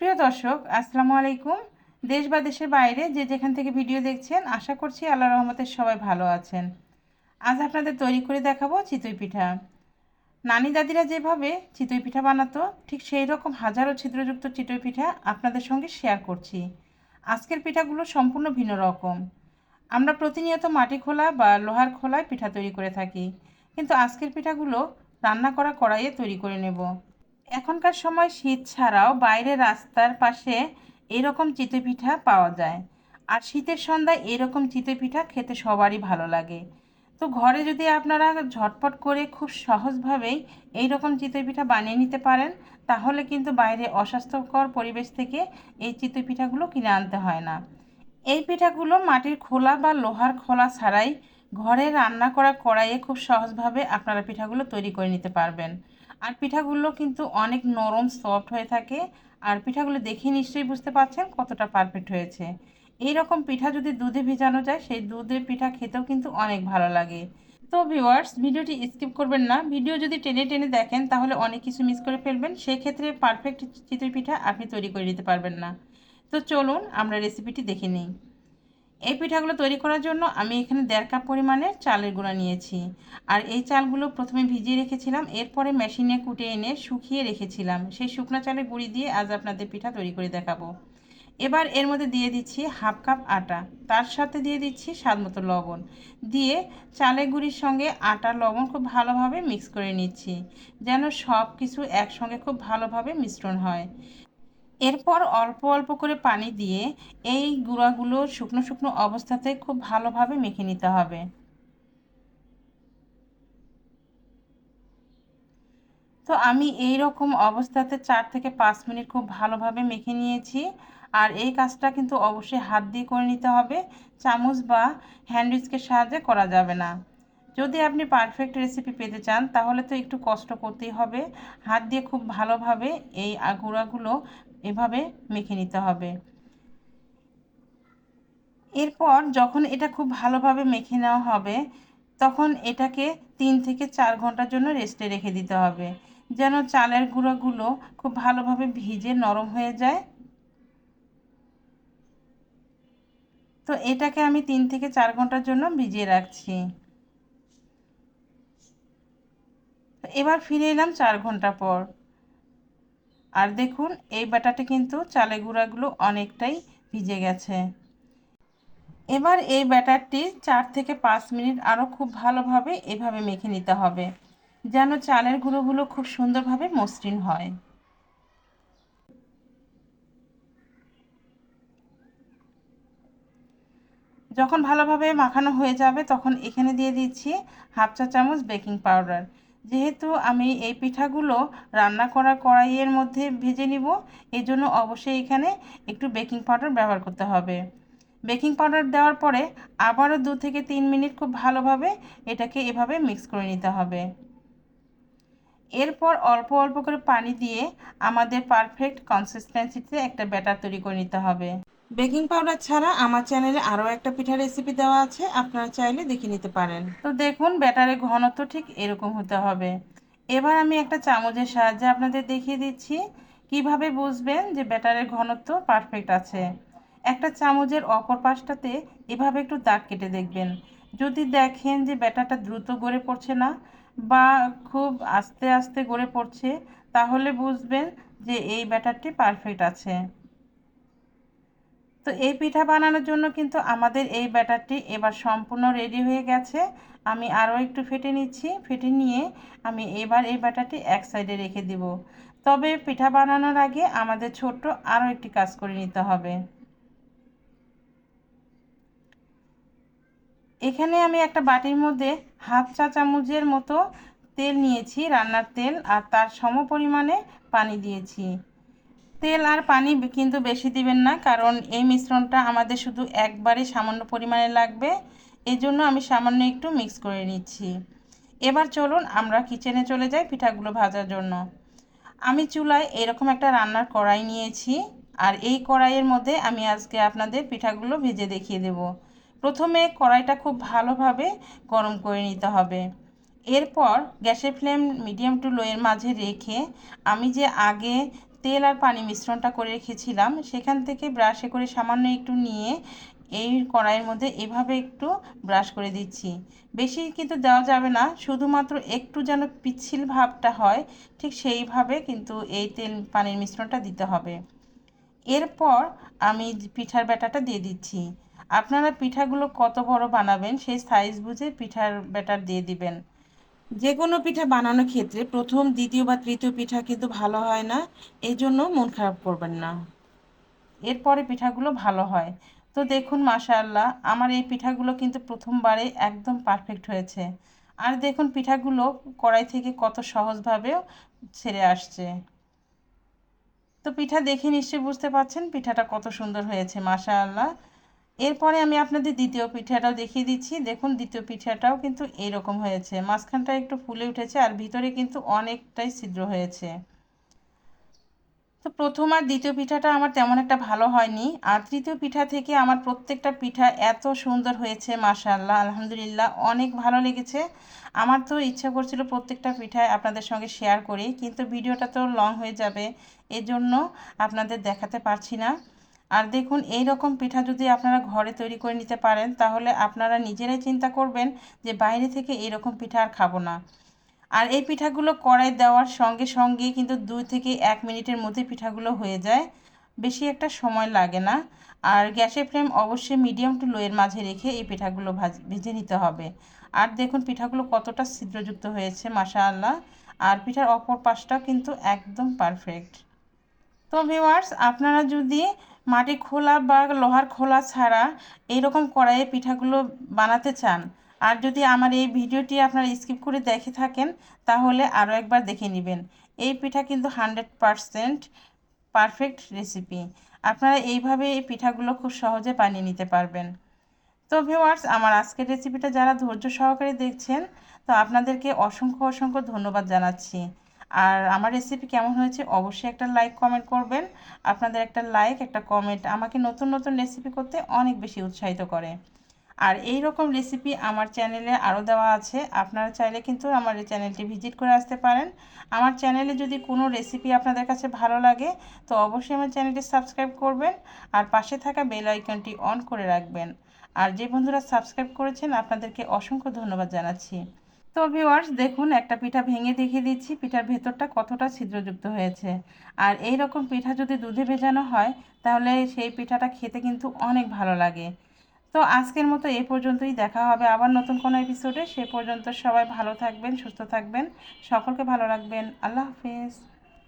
প্রিয় দর্শক, আসসালামু আলাইকুম। দেশ বা দেশের বাইরে যে যেখান থেকে ভিডিও দেখছেন, আশা করছি আল্লাহ রহমতের সবাই ভালো আছেন। আজ আপনাদের তৈরি করে দেখাবো চিতই পিঠা। নানি দাদিরা যেভাবে চিতই পিঠা বানাতো, ঠিক সেই রকম হাজারো ছিদ্রযুক্ত চিতই পিঠা আপনাদের সঙ্গে শেয়ার করছি। আজকের পিঠাগুলো সম্পূর্ণ ভিন্ন রকম। আমরা প্রতিনিয়ত মাটি খোলা বা লোহার খোলায় পিঠা তৈরি করে থাকি, কিন্তু আজকের পিঠাগুলো রান্না করা কড়াইয়ে তৈরি করে নেব। এখনকার সময় শীত ছাড়াও বাইরে রাস্তার পাশে এরকম চিতই পিঠা পাওয়া যায়। আর শীতের সন্ধ্যায় এরকম চিতই পিঠা খেতে সবারই ভালো লাগে। তো ঘরে যদি আপনারা ঝটপট করে খুব সহজভাবেই এই রকম চিতই পিঠা বানিয়ে নিতে পারেন, তাহলে কিন্তু বাইরে অস্বাস্থ্যকর পরিবেশ থেকে এই চিতই পিঠাগুলো কিনে আনতে হয় না। এই পিঠাগুলো মাটির খোলা বা লোহার খোলা ছাড়াই ঘরে রান্না করা কড়াইয়ে খুব সহজভাবে আপনারা পিঠাগুলো তৈরি করে নিতে পারবেন। আর পিঠাগুলো কিন্তু অনেক নরম সফট হয়ে থাকে। আর পিঠাগুলো দেখে নিশ্চয়ই বুঝতে পারছেন কতটা পারফেক্ট হয়েছে। এই রকম পিঠা যদি দুধে ভেজানো যায়, সেই দুধের পিঠা খেতেও কিন্তু অনেক ভালো লাগে। তো ভিওয়ার্স ভিডিওটি স্কিপ করবেন না। ভিডিও যদি টেনে টেনে দেখেন, তাহলে অনেক কিছু মিস করে ফেলবেন। সেই ক্ষেত্রে পারফেক্ট চিতই পিঠা আপনি তৈরি করে নিতে পারবেন না। তো চলুন, আমরা রেসিপিটি দেখে নিই। এই পিঠাগুলো তৈরি করার জন্য আমি এখানে দেড় কাপ পরিমাণে চালের গুঁড়া নিয়েছি। আর এই চালগুলো প্রথমে ভিজিয়ে রেখেছিলাম, এরপরে মেশিনে কুটে এনে শুকিয়ে রেখেছিলাম। সেই শুকনো চালের গুঁড়ি দিয়ে আজ আপনাদের পিঠা তৈরি করে দেখাবো। এবার এর মধ্যে দিয়ে দিচ্ছি হাফ কাপ আটা, তার সাথে দিয়ে দিচ্ছি স্বাদ মতো লবণ। দিয়ে চালের গুঁড়ির সঙ্গে আটা লবণ খুব ভালোভাবে মিক্স করে নিচ্ছি, যেন সব কিছু একসঙ্গে খুব ভালোভাবে মিশ্রণ হয়। এরপর অল্প অল্প করে পানি দিয়ে এই গুঁড়াগুলো শুকনো শুকনো অবস্থাতে খুব ভালোভাবে মেখে নিতে হবে। তো আমি এই রকম অবস্থাতে চার থেকে পাঁচ মিনিট খুব ভালোভাবে মেখে নিয়েছি। আর এই কাজটা কিন্তু অবশ্যই হাত দিয়ে করে নিতে হবে। চামচ বা হ্যান্ডউইচকের সাহায্যে করা যাবে না। যদি আপনি পারফেক্ট রেসিপি পেতে চান, তাহলে তো একটু কষ্ট করতেই হবে। হাত দিয়ে খুব ভালোভাবে এই গুঁড়াগুলো এভাবে মেখে নিতে হবে। এরপর যখন এটা খুব ভালোভাবে মেখে নেওয়া হবে, তখন এটাকে তিন থেকে চার ঘণ্টার জন্য রেস্টে রেখে দিতে হবে, যেন চালের গুঁড়োগুলো খুব ভালোভাবে ভিজে নরম হয়ে যায়। তো এটাকে আমি তিন থেকে চার ঘণ্টার জন্য ভিজিয়ে রাখছি। এবার ফিরে এলাম চার ঘণ্টা পর। আর দেখুন, এই ব্যাটাটা কিন্তু চালে গুঁড়াগুলো অনেকটাই ভিজে গেছে। এবার এই ব্যাটারটি চার থেকে পাঁচ মিনিট আরও খুব ভালোভাবে এভাবে মেখে নিতে হবে, যেন চালের গুঁড়োগুলো খুব সুন্দরভাবে মসৃণ হয়। যখন ভালোভাবে মাখানো হয়ে যাবে, তখন এখানে দিয়ে দিচ্ছি হাফ চা চামচ বেকিং পাউডার। যেহেতু আমি এই পিঠাগুলো রান্না করা কড়াইয়ের মধ্যে ভেজে নিব এই জন্য অবশ্যই এখানে একটু বেকিং পাউডার ব্যবহার করতে হবে। বেকিং পাউডার দেওয়ার পরে আবারও দু থেকে তিন মিনিট খুব ভালোভাবে এটাকে এভাবে মিক্স করে নিতে হবে। এরপর অল্প অল্প করে পানি দিয়ে আমাদের পারফেক্ট কনসিস্টেন্সিতে একটা ব্যাটার তৈরি করে নিতে হবে। বেকিং পাউডার ছাড়া আমার চ্যানেলে আরও একটা পিঠা রেসিপি দেওয়া আছে, আপনারা চাইলে দেখে নিতে পারেন। তো দেখুন, ব্যাটারের ঘনত্ব ঠিক এরকম হতে হবে। এবার আমি একটা চামচের সাহায্যে আপনাদের দেখিয়ে দিচ্ছি কীভাবে বুঝবেন যে ব্যাটারের ঘনত্ব পারফেক্ট আছে। একটা চামচের অপর পাশটাতে এভাবে একটু দাগ কেটে দেখবেন। যদি দেখেন যে ব্যাটারটা দ্রুত গড়ে পড়ছে না বা খুব আস্তে আস্তে গড়ে পড়ছে, তাহলে বুঝবেন যে এই ব্যাটারটি পারফেক্ট আছে। তো এই পিঠা বানানোর জন্য কিন্তু আমাদের এই ব্যাটারটি এবার সম্পূর্ণ রেডি হয়ে গেছে। আমি আরও একটু ফেটে নিচ্ছি। ফেটে নিয়ে আমি এবার এই ব্যাটারটি এক সাইডে রেখে দিব। তবে পিঠা বানানোর আগে আমাদের ছোট্ট আরও একটি কাজ করে নিতে হবে। এখানে আমি একটা বাটির মধ্যে হাফ চা চামচের মতো তেল নিয়েছি, রান্নার তেল, আর তার সম পরিমাণে পানি দিয়েছি। তেল আর পানি কিন্তু বেশি দিবেন না, কারণ এই মিশ্রণটা আমাদের শুধু একবারে সামান্য পরিমাণে লাগবে। এই জন্য আমি সামান্য একটু মিক্স করে নিচ্ছি। এবার চলুন আমরা কিচেনে চলে যাই পিঠাগুলো ভাজার জন্য। আমি চুলায় এরকম একটা রান্নার কড়াই নিয়েছি, আর এই কড়াইয়ের মধ্যে আমি আজকে আপনাদের পিঠাগুলো ভেজে দেখিয়ে দেব। প্রথমে কড়াইটা খুব ভালোভাবে গরম করে নিতে হবে। এরপর গ্যাসের ফ্লেম মিডিয়াম টু লোয়ের মাঝে রেখে আমি যে আগে তেল আর পানি মিশ্রণটা করে রেখেছিলাম। সেখান থেকে ব্রাশে করে সামান্য একটু নিয়ে এই কড়াইয়ের মধ্যে এভাবে একটু ব্রাশ করে দিচ্ছি। বেশি কিন্তু দেওয়া যাবে না, শুধুমাত্র একটু যেন পিচ্ছিল ভাবটা হয়, ঠিক সেইভাবে কিন্তু এই তেল পানির মিশ্রণটা দিতে হবে। এরপর আমি পিঠার ব্যাটাটা দিয়ে দিচ্ছি। আপনারা পিঠাগুলো কত বড় বানাবেন, সেই সাইজ বুঝে পিঠার ব্যাটার দিয়ে দিবেন। যে কোনো পিঠা বানানোর ক্ষেত্রে প্রথম, দ্বিতীয় বা তৃতীয় পিঠা কিন্তু ভালো হয় না এই জন্য মন খারাপ করবেন না। এরপরে পিঠাগুলো ভালো হয়। তো দেখুন, মাশাআল্লাহ, আমার এই পিঠাগুলো কিন্তু প্রথমবারে একদম পারফেক্ট হয়েছে। আর দেখুন, পিঠাগুলো কড়াই থেকে কত সহজভাবেও ছেড়ে আসছে। তো পিঠা দেখে নিশ্চয়ই বুঝতে পারছেন, পিঠাটা কত সুন্দর হয়েছে, মাশাআল্লাহ। এরপরে আমি আপনাদের দ্বিতীয় পিঠাটাও দেখিয়ে দিচ্ছি। দেখুন, দ্বিতীয় পিঠাটাও কিন্তু এইরকম হয়েছে। মাঝখানটা একটু ফুলে উঠেছে আর ভিতরে কিন্তু অনেকটাই ছিদ্র হয়েছে। তো প্রথম আর দ্বিতীয় পিঠাটা আমার তেমন একটা ভালো হয়নি। আর তৃতীয় পিঠা থেকে আমার প্রত্যেকটা পিঠা এত সুন্দর হয়েছে মাশাল্লাহ আলহামদুলিল্লাহ, অনেক ভালো লেগেছে। আমার তো ইচ্ছা করছিল প্রত্যেকটা পিঠায় আপনাদের সঙ্গে শেয়ার করি, কিন্তু ভিডিওটা তো লং হয়ে যাবে, এজন্য আপনাদের দেখাতে পারছি না। আর দেখুন, এই রকম পিঠা যদি আপনারা ঘরে তৈরি করে নিতে পারেন, তাহলে আপনারা নিজেরাই চিন্তা করবেন যে বাইরে থেকে এরকম পিঠা আর খাব না। আর এই পিঠাগুলো কড়াই দেওয়ার সঙ্গে সঙ্গে কিন্তু দুই থেকে এক মিনিটের মধ্যে পিঠাগুলো হয়ে যায়। বেশি একটা সময় লাগে না। আর গ্যাসের ফ্লেম অবশ্যই মিডিয়াম টু লোয়ের মাঝে রেখে এই পিঠাগুলো ভাজ, ভেজে নিতে হবে। আর দেখুন, পিঠাগুলো কতটা ছিদ্রযুক্ত হয়েছে মাসা আল্লাহ আর পিঠার অপর পাশটাও কিন্তু একদম পারফেক্ট। তো ভিওয়ার্স আপনারা যদি মাটি খোলা বা লোহার খোলা ছাড়া এইরকম কড়াইয়ে পিঠাগুলো বানাতে চান, আর যদি আমার এই ভিডিওটি আপনারা স্কিপ করে দেখে থাকেন, তাহলে আরও একবার দেখে নেবেন। এই পিঠা কিন্তু হান্ড্রেড পারসেন্ট পারফেক্ট রেসিপি আপনারা এইভাবে এই পিঠাগুলো খুব সহজে বানিয়ে নিতে পারবেন। তো ভিওয়ার্স আমার আজকের রেসিপিটা যারা ধৈর্য সহকারে দেখছেন, তো আপনাদেরকে অসংখ্য অসংখ্য ধন্যবাদ জানাচ্ছি। আর আমার রেসিপি কেমন হয়েছে অবশ্যই একটা লাইক কমেন্ট করবেন। আপনাদের একটা লাইক একটা কমেন্ট আমাকে নতুন নতুন রেসিপি করতে অনেক বেশি উৎসাহিত করে। আর এই রকম রেসিপি আমার চ্যানেলে আরও দেওয়া আছে। আপনারা চাইলে কিন্তু আমার এই চ্যানেলটি ভিজিট করে আসতে পারেন। আমার চ্যানেলে যদি কোনো রেসিপি আপনাদের কাছে ভালো লাগে, তো অবশ্যই আমার চ্যানেলটি সাবস্ক্রাইব করবেন আর পাশে থাকা বেল আইকনটি অন করে রাখবেন। আর যে বন্ধুরা সাবস্ক্রাইব করেছেন, আপনাদেরকে অসংখ্য ধন্যবাদ জানাচ্ছি। তো ভিওয়ার্স দেখুন, একটা পিঠা ভেঙে দেখিয়ে দিচ্ছি। পিঠার ভেতরটা কতটা ছিদ্রযুক্ত হয়েছে। আর এই রকম পিঠা যদি দুধে ভেজানো হয়, তাহলে সেই পিঠাটা খেতে কিন্তু অনেক ভালো লাগে। তো আজকের মতো এ পর্যন্তই। দেখা হবে আবার নতুন কোনো এপিসোডে সে পর্যন্ত সবাই ভালো থাকবেন, সুস্থ থাকবেন। সকলকে ভালো রাখবেন। আল্লাহ হাফিজ।